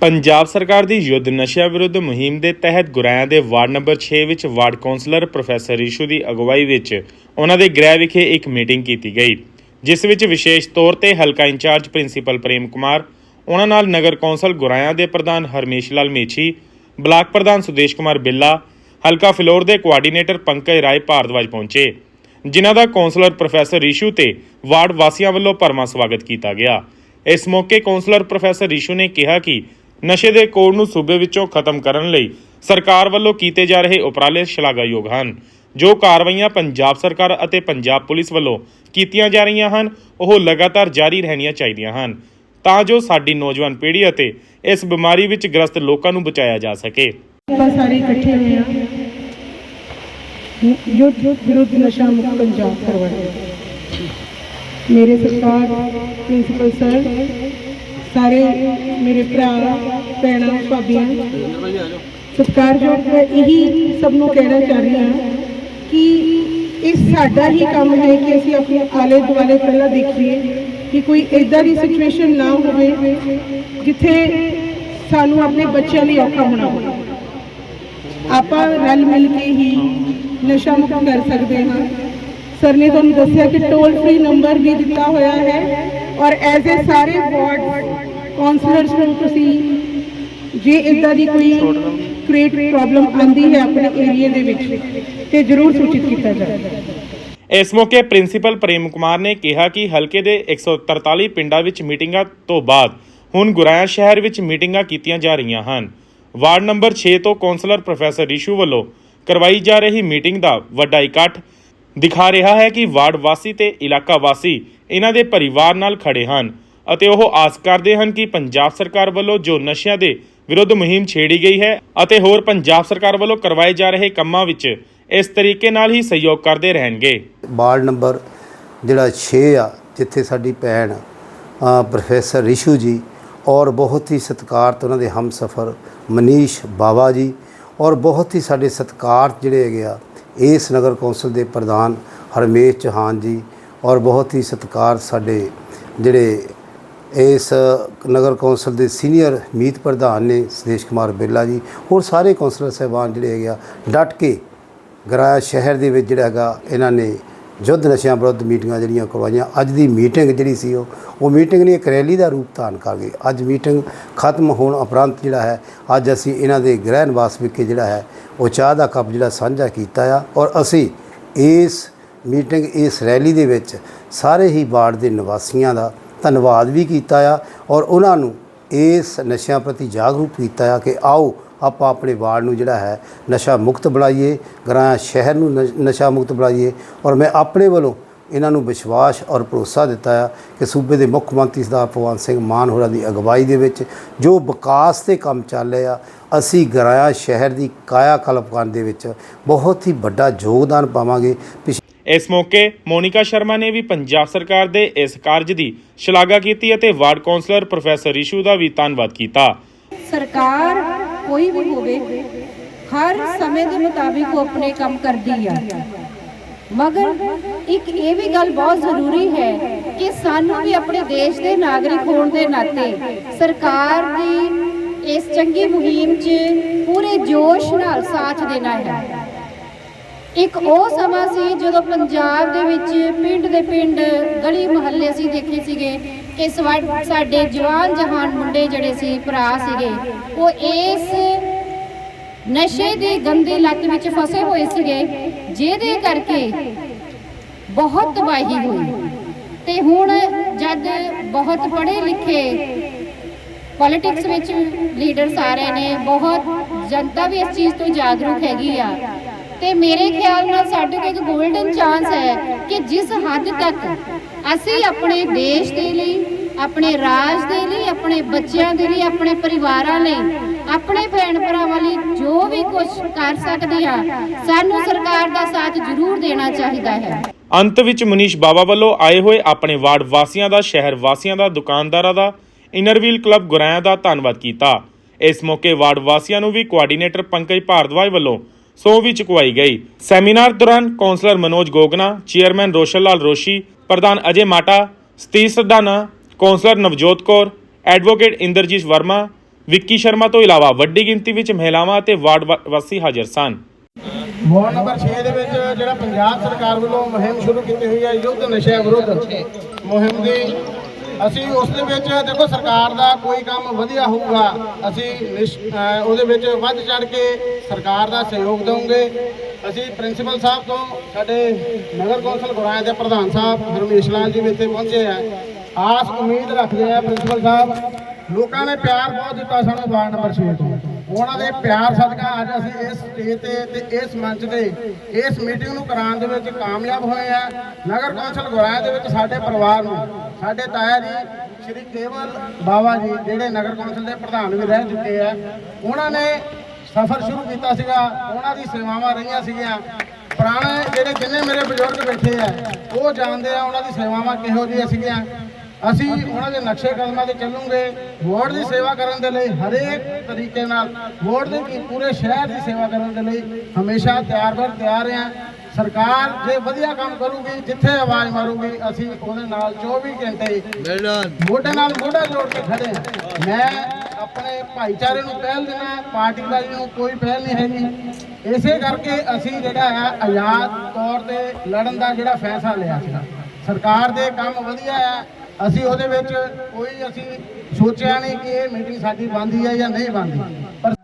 ਪੰਜਾਬ ਸਰਕਾਰ ਦੀ ਯੁੱਧ ਨਸ਼ਿਆਂ ਵਿਰੁੱਧ ਮੁਹਿੰਮ ਦੇ ਤਹਿਤ ਗੁਰਾਇਆਂ ਦੇ ਵਾਰਡ ਨੰਬਰ 6 ਵਿੱਚ ਵਾਰਡ ਕੌਂਸਲਰ ਪ੍ਰੋਫੈਸਰ ਰਿਸ਼ੂ ਦੀ ਅਗਵਾਈ ਵਿੱਚ ਉਹਨਾਂ ਦੇ ਗ੍ਰਹਿ ਵਿਖੇ ਇੱਕ ਮੀਟਿੰਗ ਕੀਤੀ ਗਈ, ਜਿਸ ਵਿੱਚ ਵਿਸ਼ੇਸ਼ ਤੌਰ ਤੇ ਹਲਕਾ ਇੰਚਾਰਜ ਪ੍ਰਿੰਸੀਪਲ ਪ੍ਰੇਮ ਕੁਮਾਰ, ਉਹਨਾਂ ਨਾਲ ਨਗਰ ਕੌਂਸਲ ਗੁਰਾਇਆਂ ਦੇ ਪ੍ਰਧਾਨ ਹਰਮੇਸ਼ ਲਾਲ ਮੇਛੀ, ਬਲਾਕ ਪ੍ਰਧਾਨ ਸੁਦੇਸ਼ ਕੁਮਾਰ ਬਿੱਲਾ, ਹਲਕਾ ਫਲੋਰ ਦੇ ਕੋਆਰਡੀਨੇਟਰ ਪੰਕਜ ਰਾਏ ਭਾਰਦਵਾਜ ਪਹੁੰਚੇ, ਜਿਨ੍ਹਾਂ ਦਾ ਕੌਂਸਲਰ ਪ੍ਰੋਫੈਸਰ ਰਿਸ਼ੂ ਤੇ ਵਾਰਡ ਵਾਸੀਆਂ ਵੱਲੋਂ ਭਰਵਾਂ ਸਵਾਗਤ ਕੀਤਾ ਗਿਆ। ਇਸ ਮੌਕੇ ਕੌਂਸਲਰ ਪ੍ਰੋਫੈਸਰ ਰਿਸ਼ੂ ਨੇ ਕਿਹਾ ਕਿ ਨਸ਼ੇ ਦੇ ਕੋੜ ਨੂੰ ਸੂਬੇ ਵਿੱਚੋਂ ਖਤਮ ਕਰਨ ਲਈ ਸਰਕਾਰ ਵੱਲੋਂ ਕੀਤੇ ਜਾ ਰਹੇ ਉਪਰਾਲੇ ਸ਼ਲਾਘਾਯੋਗ ਹਨ। ਜੋ ਕਾਰਵਾਈਆਂ ਪੰਜਾਬ ਸਰਕਾਰ ਅਤੇ ਪੰਜਾਬ ਪੁਲਿਸ ਵੱਲੋਂ ਕੀਤੀਆਂ ਜਾ ਰਹੀਆਂ ਹਨ, ਉਹ ਲਗਾਤਾਰ ਜਾਰੀ ਰਹਿਣੀਆਂ ਚਾਹੀਦੀਆਂ ਹਨ ਤਾਂ ਜੋ ਸਾਡੀ ਨੌਜਵਾਨ ਪੀੜ੍ਹੀ ਅਤੇ ਇਸ ਬਿਮਾਰੀ ਵਿੱਚ ਗ੍ਰਸਤ ਲੋਕਾਂ ਨੂੰ ਬਚਾਇਆ ਜਾ ਸਕੇ। ਆਪਾਂ ਸਾਰੇ ਇਕੱਠੇ ਹੋਏ ਆ ਯੁੱਧ ਵਿਰੁੱਧ ਨਸ਼ਾ ਮੁਕਤ ਪੰਜਾਬ ਕਰਵਾਇਆ। ਮੇਰੇ ਸਰਕਾਰ, ਪ੍ਰਿੰਸੀਪਲ ਸਰ ਸਾਰੇ ਮੇਰੇ ਭਰਾ, ਭੈਣਾਂ, ਭਾਬੀਆਂ। ਸਤਿਕਾਰਯੋਗ ਮੈਂ ਇਹੀ ਸਭ ਨੂੰ ਕਹਿਣਾ ਚਾਹ ਰਹੀ ਹਾਂ ਕਿ ਇਹ ਸਾਡਾ ਹੀ ਕੰਮ ਹੈ ਕਿ ਅਸੀਂ ਆਪਣੇ ਆਲੇ ਦੁਆਲੇ ਪਹਿਲਾਂ ਦੇਖੀਏ ਕਿ ਕੋਈ ਇਦਾਂ ਦੀ ਸਿਚੁਏਸ਼ਨ ਨਾ ਹੋਵੇ ਜਿੱਥੇ ਸਾਨੂੰ ਆਪਣੇ ਬੱਚਿਆਂ ਲਈ ਔਖਾ ਹੋਣਾ ਹੋਵੇ ਆਪਾਂ ਰਲ ਮਿਲ ਕੇ ਹੀ ਨਸ਼ਾ ਮੁਕਤ ਕਰ ਸਕਦੇ ਹਾਂ। ਸਰ ਨੇ ਤੁਹਾਨੂੰ ਦੱਸਿਆ ਕਿ ਟੋਲ ਫ੍ਰੀ ਨੰਬਰ ਵੀ ਦਿੱਤਾ ਹੋਇਆ ਹੈ ਔਰ ਐਜ਼ ਏ ਸਾਰੇ ਵਾਰਡ ਕਾਉਂਸਲਰਸ ਨੂੰ ਤੁਸੀਂ ਜੇ ਇਦਾਂ ਦੀ ਕੋਈ ਕ੍ਰੀਏਟ ਪ੍ਰੋਬਲਮ ਆਂਦੀ ਹੈ ਆਪਣੇ ਏਰੀਆ ਦੇ ਵਿੱਚ, ਤੇ ਜ਼ਰੂਰ ਸੂਚਿਤ ਕੀਤਾ ਜਾਵੇ। ਇਸ ਮੌਕੇ ਪ੍ਰਿੰਸੀਪਲ ਪ੍ਰੇਮ ਕੁਮਾਰ ਨੇ ਕਿਹਾ ਕਿ ਹਲਕੇ ਦੇ 143 ਪਿੰਡਾਂ ਵਿੱਚ ਮੀਟਿੰਗਾਂ ਤੋਂ ਬਾਅਦ ਹੁਣ ਗੁਰਾਇਆ ਸ਼ਹਿਰ ਵਿੱਚ ਮੀਟਿੰਗਾਂ ਕੀਤੀਆਂ ਜਾ ਰਹੀਆਂ ਹਨ। ਵਾਰਡ ਨੰਬਰ 6 ਤੋਂ ਕੌਂਸਲਰ ਪ੍ਰੋਫੈਸਰ ਰਿਸ਼ੂ ਵੱਲੋਂ ਕਰਵਾਈ ਜਾ ਰਹੀ ਮੀਟਿੰਗ ਦਾ ਵੱਡਾ ਇਕੱਠ ਦਿਖਾ ਰਿਹਾ ਹੈ ਕਿ ਵਾਰਡ ਵਾਸੀ ਤੇ ਇਲਾਕਾ ਵਾਸੀ ਇਹਨਾਂ ਦੇ ਪਰਿਵਾਰ ਨਾਲ ਖੜੇ ਹਨ। ਅਤੇ ਉਹ ਆਸ ਕਰਦੇ ਹਨ ਕਿ ਪੰਜਾਬ ਸਰਕਾਰ ਵੱਲੋਂ ਜੋ ਨਸ਼ਿਆਂ ਦੇ ਵਿਰੁੱਧ ਮੁਹਿੰਮ ਛੇੜੀ ਗਈ ਹੈ ਅਤੇ ਹੋਰ ਪੰਜਾਬ ਸਰਕਾਰ ਵੱਲੋਂ ਕਰਵਾਏ ਜਾ ਰਹੇ ਕੰਮਾਂ ਵਿੱਚ ਇਸ ਤਰੀਕੇ ਨਾਲ ਹੀ ਸਹਿਯੋਗ ਕਰਦੇ ਰਹਿਣਗੇ। ਵਾਰਡ ਨੰਬਰ ਜਿਹੜਾ 6 ਆ, ਜਿੱਥੇ ਸਾਡੀ ਭੈਣ ਪ੍ਰੋਫੈਸਰ ਰਿਸ਼ੂ ਜੀ ਔਰ ਬਹੁਤ ਹੀ ਸਤਿਕਾਰਤ ਉਹਨਾਂ ਦੇ ਹਮਸਫਰ ਮਨੀਸ਼ ਬਾਵਾ ਜੀ ਔਰ ਬਹੁਤ ਹੀ ਸਾਡੇ ਸਤਿਕਾਰਤ ਜਿਹੜੇ ਹੈਗੇ ਆ, ਇਸ ਨਗਰ ਕੌਂਸਲ ਦੇ ਪ੍ਰਧਾਨ ਹਰਮੇਸ਼ ਚੌਹਾਨ ਜੀ ਔਰ ਬਹੁਤ ਹੀ ਸਤਿਕਾਰ ਸਾਡੇ ਜਿਹੜੇ ਇਸ ਨਗਰ ਕੌਂਸਲ ਦੇ ਸੀਨੀਅਰ ਮੀਤ ਪ੍ਰਧਾਨ ਨੇ ਸੁਦੇਸ਼ ਕੁਮਾਰ ਬਿਰਲਾ ਜੀ, ਹੋਰ ਸਾਰੇ ਕੌਂਸਲਰ ਸਾਹਿਬਾਨ ਜਿਹੜੇ ਹੈਗੇ ਆ, ਡਟ ਕੇ ਗਰਾਇਆ ਸ਼ਹਿਰ ਦੇ ਵਿੱਚ ਜਿਹੜਾ ਹੈਗਾ, ਇਹਨਾਂ ਨੇ ਯੁੱਧ ਨਸ਼ਿਆਂ ਵਿਰੁੱਧ ਮੀਟਿੰਗਾਂ ਜਿਹੜੀਆਂ ਕਰਵਾਈਆਂ। ਅੱਜ ਦੀ ਮੀਟਿੰਗ ਜਿਹੜੀ ਸੀ ਉਹ ਉਹ ਮੀਟਿੰਗ ਨੇ ਇੱਕ ਰੈਲੀ ਦਾ ਰੂਪ ਧਾਰਨ ਕਰ ਗਈ ਅੱਜ ਮੀਟਿੰਗ ਖਤਮ ਹੋਣ ਉਪਰੰਤ ਜਿਹੜਾ ਹੈ, ਅੱਜ ਅਸੀਂ ਇਹਨਾਂ ਦੇ ਗ੍ਰਹਿ ਨਿਵਾਸ ਵਿਖੇ ਜਿਹੜਾ ਹੈ, ਉਹ ਚਾਹ ਦਾ ਕੱਪ ਜਿਹੜਾ ਸਾਂਝਾ ਕੀਤਾ ਆ ਔਰ ਅਸੀਂ ਇਸ ਮੀਟਿੰਗ, ਇਸ ਰੈਲੀ ਦੇ ਵਿੱਚ ਸਾਰੇ ਹੀ ਵਾਰਡ ਦੇ ਨਿਵਾਸੀਆਂ ਦਾ ਧੰਨਵਾਦ ਵੀ ਕੀਤਾ ਆ ਔਰ ਉਹਨਾਂ ਨੂੰ ਇਸ ਨਸ਼ਿਆਂ ਪ੍ਰਤੀ ਜਾਗਰੂਕ ਕੀਤਾ ਆ ਕਿ ਆਓ ਆਪਾਂ ਆਪਣੇ ਵਾਰਡ ਨੂੰ ਜਿਹੜਾ ਹੈ ਨਸ਼ਾ ਮੁਕਤ ਬਣਾਈਏ, ਗ੍ਰਾਂ ਸ਼ਹਿਰ ਨੂੰ ਨਸ਼- ਨਸ਼ਾ ਮੁਕਤ ਬਣਾਈਏ ਔਰ ਮੈਂ ਆਪਣੇ ਵੱਲੋਂ ਇਹਨਾਂ ਨੂੰ ਵਿਸ਼ਵਾਸ ਔਰ ਭਰੋਸਾ ਦਿੱਤਾ ਆ ਕਿ ਸੂਬੇ ਦੇ ਮੁੱਖ ਮੰਤਰੀ ਸਰਦਾਰ ਭਗਵੰਤ ਸਿੰਘ ਮਾਨ ਹੋਰਾਂ ਦੀ ਅਗਵਾਈ ਦੇ ਵਿੱਚ ਜੋ ਵਿਕਾਸ 'ਤੇ ਕੰਮ ਚੱਲ ਰਹੇ ਆ, ਅਸੀਂ ਗਰਾਇਆ ਸ਼ਹਿਰ ਦੀ ਕਾਇਆ ਕਲਪ ਕਰਨ ਦੇ ਵਿੱਚ ਬਹੁਤ ਹੀ ਵੱਡਾ ਯੋਗਦਾਨ ਪਾਵਾਂਗੇ। ਪਿਛ- ਇਸ ਮੌਕੇ ਮੋਨਿਕਾ ਸ਼ਰਮਾ ਨੇ ਵੀ ਪੰਜਾਬ ਸਰਕਾਰ ਦੇ ਇਸ ਕਾਰਜ ਦੀ ਸ਼ਲਾਘਾ ਕੀਤੀ ਅਤੇ ਵਾਰਡ ਕੌਂਸਲਰ ਪ੍ਰੋਫੈਸਰ ਰਿਸ਼ੂ ਦਾ ਵੀ ਧੰਨਵਾਦ ਕੀਤਾ। ਸਰਕਾਰ ਕੋਈ ਵੀ ਹੋਵੇ, ਹਰ ਸਮੇਂ ਦੇ ਮੁਤਾਬਿਕ ਉਹ ਆਪਣੇ ਕੰਮ ਕਰਦੀ ਆ। ਮਗਰ ਇੱਕ ਇਹ ਵੀ ਗੱਲ ਬਹੁਤ ਜ਼ਰੂਰੀ ਹੈ ਕਿ ਸਾਨੂੰ ਵੀ ਆਪਣੇ ਦੇਸ਼ ਦੇ ਨਾਗਰਿਕ ਹੋਣ ਦੇ ਨਾਤੇ ਸਰਕਾਰ ਦੀ ਇਸ ਚੰਗੀ ਮੁਹਿੰਮ 'ਚ ਪੂਰੇ ਜੋਸ਼ ਨਾਲ ਸਾਥ ਦੇਣਾ ਹੈ। ਇੱਕ ਉਹ ਸਮਾਂ ਸੀ ਜਦੋਂ ਪੰਜਾਬ ਦੇ ਵਿੱਚ ਪਿੰਡ ਦੇ ਪਿੰਡ ਗਲੀ ਮੁਹੱਲੇ ਅਸੀਂ ਦੇਖੇ ਸੀਗੇ ਕਿ ਸਾਡੇ ਜਵਾਨ ਜਹਾਨ ਮੁੰਡੇ ਜਿਹੜੇ ਸੀ, ਭਰਾ ਸੀਗੇ, ਉਹ ਇਸ ਨਸ਼ੇ ਦੀ ਗੰਦੀ ਲੱਤ ਵਿੱਚ ਫਸੇ ਹੋਏ ਸੀਗੇ, ਜਿਹਦੇ ਕਰਕੇ ਬਹੁਤ ਤਬਾਹੀ ਹੋਈ। ਤੇ ਹੁਣ ਜਦ ਬਹੁਤ ਪੜ੍ਹੇ ਲਿਖੇ ਪੋਲਿਟਿਕਸ ਵਿੱਚ ਲੀਡਰਸ ਆ ਰਹੇ ਨੇ, ਬਹੁਤ ਜਨਤਾ ਵੀ ਇਸ ਚੀਜ਼ ਤੋਂ ਜਾਗਰੂਕ ਹੈਗੀ ਆ। ਤੇ ਮੇਰੇ ਖਿਆਲ ਨਾਲ ਸਾਡੇ ਕੋਲ ਇੱਕ 골ਡਨ ਚਾਂਸ ਹੈ ਕਿ ਜਿਸ ਹੱਦ ਤੱਕ ਅਸੀਂ ਆਪਣੇ ਦੇਸ਼ ਦੇ ਲਈ, ਆਪਣੇ ਰਾਜ ਦੇ ਲਈ, ਆਪਣੇ ਬੱਚਿਆਂ ਦੇ ਲਈ, ਆਪਣੇ ਪਰਿਵਾਰਾਂ ਲਈ, ਆਪਣੇ ਭੈਣ ਭਰਾਵਾਂ ਲਈ ਜੋ ਵੀ ਕੁਝ ਕਰ ਸਕਦੇ ਆ ਸਾਨੂੰ ਸਰਕਾਰ ਦਾ ਸਾਥ ਜ਼ਰੂਰ ਦੇਣਾ ਚਾਹੀਦਾ ਹੈ। ਅੰਤ ਵਿੱਚ ਮਨੀਸ਼ ਬਾਵਾ ਵੱਲੋਂ ਆਏ ਹੋਏ ਆਪਣੇ ਵਾਰਡ ਵਾਸੀਆਂ ਦਾ, ਸ਼ਹਿਰ ਵਾਸੀਆਂ ਦਾ, ਦੁਕਾਨਦਾਰਾਂ ਦਾ, ਇਨਰਵੀਲ ਕਲੱਬ ਗੁਰਾਇਆ ਦਾ ਧੰਨਵਾਦ ਕੀਤਾ। ਇਸ ਮੌਕੇ ਵਾਰਡ ਵਾਸੀਆਂ ਨੂੰ ਵੀ ਕੋਆਰਡੀਨੇਟਰ ਪੰਕਜ ਭਾਰਦਵਾਜ ਵੱਲੋਂ ਸਹੁੰ ਵੀ ਚੁਕਵਾਈ ਗਈ। ਸੈਮੀਨਾਰ ਦੌਰਾਨ ਕੌਂਸਲਰ ਮਨੋਜ ਗੋਗਨਾ, ਚੇਅਰਮੈਨ ਰੋਸ਼ਨ ਲਾਲ ਰੋਸ਼ੀ, ਪ੍ਰਧਾਨ ਅਜੇ ਮਾਟਾ, ਸਤੀਸ਼ ਸਦਾਨਾ ਕੌਂਸਲਰ ਨਵਜੋਤ ਕੌਰ, ਐਡਵੋਕੇਟ ਇੰਦਰਜੀਤ ਵਰਮਾ, ਵਿੱਕੀ ਸ਼ਰਮਾ ਤੋਂ ਇਲਾਵਾ ਵੱਡੀ ਗਿਣਤੀ ਵਿੱਚ ਮਹਿਲਾਵਾਂ ਅਤੇ ਵਾਰਡ ਵਾਸੀ ਹਾਜ਼ਰ ਸਨ। ਵਾਰਡ ਨੰਬਰ 6 ਦੇ ਵਿੱਚ ਜਿਹੜਾ ਪੰਜਾਬ ਸਰਕਾਰ ਵੱਲੋਂ ਮੁਹਿੰਮ ਸ਼ੁਰੂ ਕੀਤੀ ਹੋਈ ਹੈ, ਯੁੱਧ ਨਸ਼ਿਆਂ ਵਿਰੁੱਧ, ਮੁਹਿੰਮ ਦੀ ਅਸੀਂ ਉਸ ਦੇ ਵਿੱਚ ਦੇਖੋ ਸਰਕਾਰ ਦਾ ਕੋਈ ਕੰਮ ਵਧੀਆ ਹੋਊਗਾ, ਅਸੀਂ ਉਹਦੇ ਵਿੱਚ ਵੱਧ ਚੜ ਕੇ ਸਰਕਾਰ ਦਾ ਸਹਿਯੋਗ ਦਵਾਂਗੇ। ਅਸੀਂ ਪ੍ਰਿੰਸੀਪਲ ਸਾਹਿਬ ਤੋਂ ਸਾਡੇ ਨਗਰ ਕੌਂਸਲ ਗੁਰਾਇਆ ਦੇ ਪ੍ਰਧਾਨ ਸਾਹਿਬ ਹਰਮੇਸ਼ ਲਾਲ ਜੀ ਵੀ ਇੱਥੇ ਪਹੁੰਚੇ ਆ। ਆਸ ਉਮੀਦ ਰੱਖਦੇ ਆ ਪ੍ਰਿੰਸੀਪਲ ਸਾਹਿਬ, ਲੋਕਾਂ ਨੇ ਪਿਆਰ ਬਹੁਤ ਦਿੱਤਾ ਸਾਨੂੰ ਵਾਰਡ ਨੰਬਰ 6 ਤੋਂ। ਉਹਨਾਂ ਦੇ ਪਿਆਰ ਸਦਕਾ ਅੱਜ ਅਸੀਂ ਇਸ ਸਟੇਜ ਤੇ ਤੇ ਇਸ ਮੰਚ ਤੇ ਇਸ ਮੀਟਿੰਗ ਨੂੰ ਕਰਾਉਣ ਦੇ ਵਿੱਚ ਕਾਮਯਾਬ ਹੋਏ ਆ। ਨਗਰ ਕੌਂਸਲ ਗੁਰਾਇਆ ਦੇ ਵਿੱਚ ਸਾਡੇ ਪਰਿਵਾਰ ਨੂੰ, ਸਾਡੇ ਤਾਇਆ ਜੀ, ਸ਼੍ਰੀ ਕੇਵਲ ਬਾਵਾ ਜੀ, ਜਿਹੜੇ ਨਗਰ ਕੌਂਸਲ ਦੇ ਪ੍ਰਧਾਨ ਵੀ ਰਹਿ ਚੁੱਕੇ ਆ, ਉਹਨਾਂ ਨੇ ਸਫ਼ਰ ਸ਼ੁਰੂ ਕੀਤਾ ਸੀਗਾ, ਉਹਨਾਂ ਦੀ ਸੇਵਾਵਾਂ ਰਹੀਆਂ ਸੀਗੀਆਂ। ਪੁਰਾਣੇ ਜਿਹੜੇ ਜਿੰਨੇ ਮੇਰੇ ਬਜ਼ੁਰਗ ਬੈਠੇ ਆ, ਉਹ ਜਾਣਦੇ ਆ ਉਹਨਾਂ ਦੀ ਸੇਵਾਵਾਂ ਕਿਹੋ ਜਿਹੀਆਂ ਸੀਗੀਆਂ। ਅਸੀਂ ਉਹਨਾਂ ਦੇ ਨਕਸ਼ੇ ਕਦਮਾਂ ਤੇ ਚੱਲੂਗੇ। ਵੋਟ ਦੀ ਸੇਵਾ ਕਰਨ ਦੇ ਲਈ ਹਰੇਕ ਤਰੀਕੇ ਨਾਲ ਵੋਟ ਦੇ ਪੂਰੇ ਸ਼ਹਿਰ ਦੀ ਸੇਵਾ ਕਰਨ ਦੇ ਲਈ ਹਮੇਸ਼ਾ ਤਿਆਰ ਬਰ ਤਿਆਰ ਹਾਂ। ਸਰਕਾਰ ਜੇ ਵਧੀਆ ਕੰਮ ਕਰੂਗੀ, ਜਿੱਥੇ ਆਵਾਜ਼ ਮਾਰੂਗੀ, ਅਸੀਂ ਉਹਦੇ ਨਾਲ 24 ਘੰਟੇ ਮੋਢੇ ਨਾਲ ਮੋਢਾ ਜੋੜ ਕੇ ਖੜੇ ਹਾਂ। ਮੈਂ ਆਪਣੇ ਭਾਈਚਾਰੇ ਨੂੰ ਪਹਿਲ ਦੇਣਾ ਪਾਰਟੀ ਵਾਲੀ ਨੂੰ ਕੋਈ ਪਹਿਲ ਨਹੀਂ ਹੈਗੀ। ਇਸੇ ਕਰਕੇ ਅਸੀਂ ਜਿਹੜਾ ਹੈ, ਆਜ਼ਾਦ ਤੌਰ ਤੇ ਲੜਨ ਦਾ ਜਿਹੜਾ ਫੈਸਲਾ ਲਿਆ ਸੀਗਾ। ਸਰਕਾਰ ਦੇ ਕੰਮ ਵਧੀਆ ਹੈ ਅਸੀਂ ਉਹਦੇ ਵਿੱਚ ਕੋਈ ਅਸੀਂ ਸੋਚਿਆ ਨਹੀਂ ਕਿ ਇਹ ਮੀਟਿੰਗ ਸਾਡੀ ਬੰਦੀ ਹੈ ਜਾਂ ਨਹੀਂ ਬੰਦੀ ਪਰ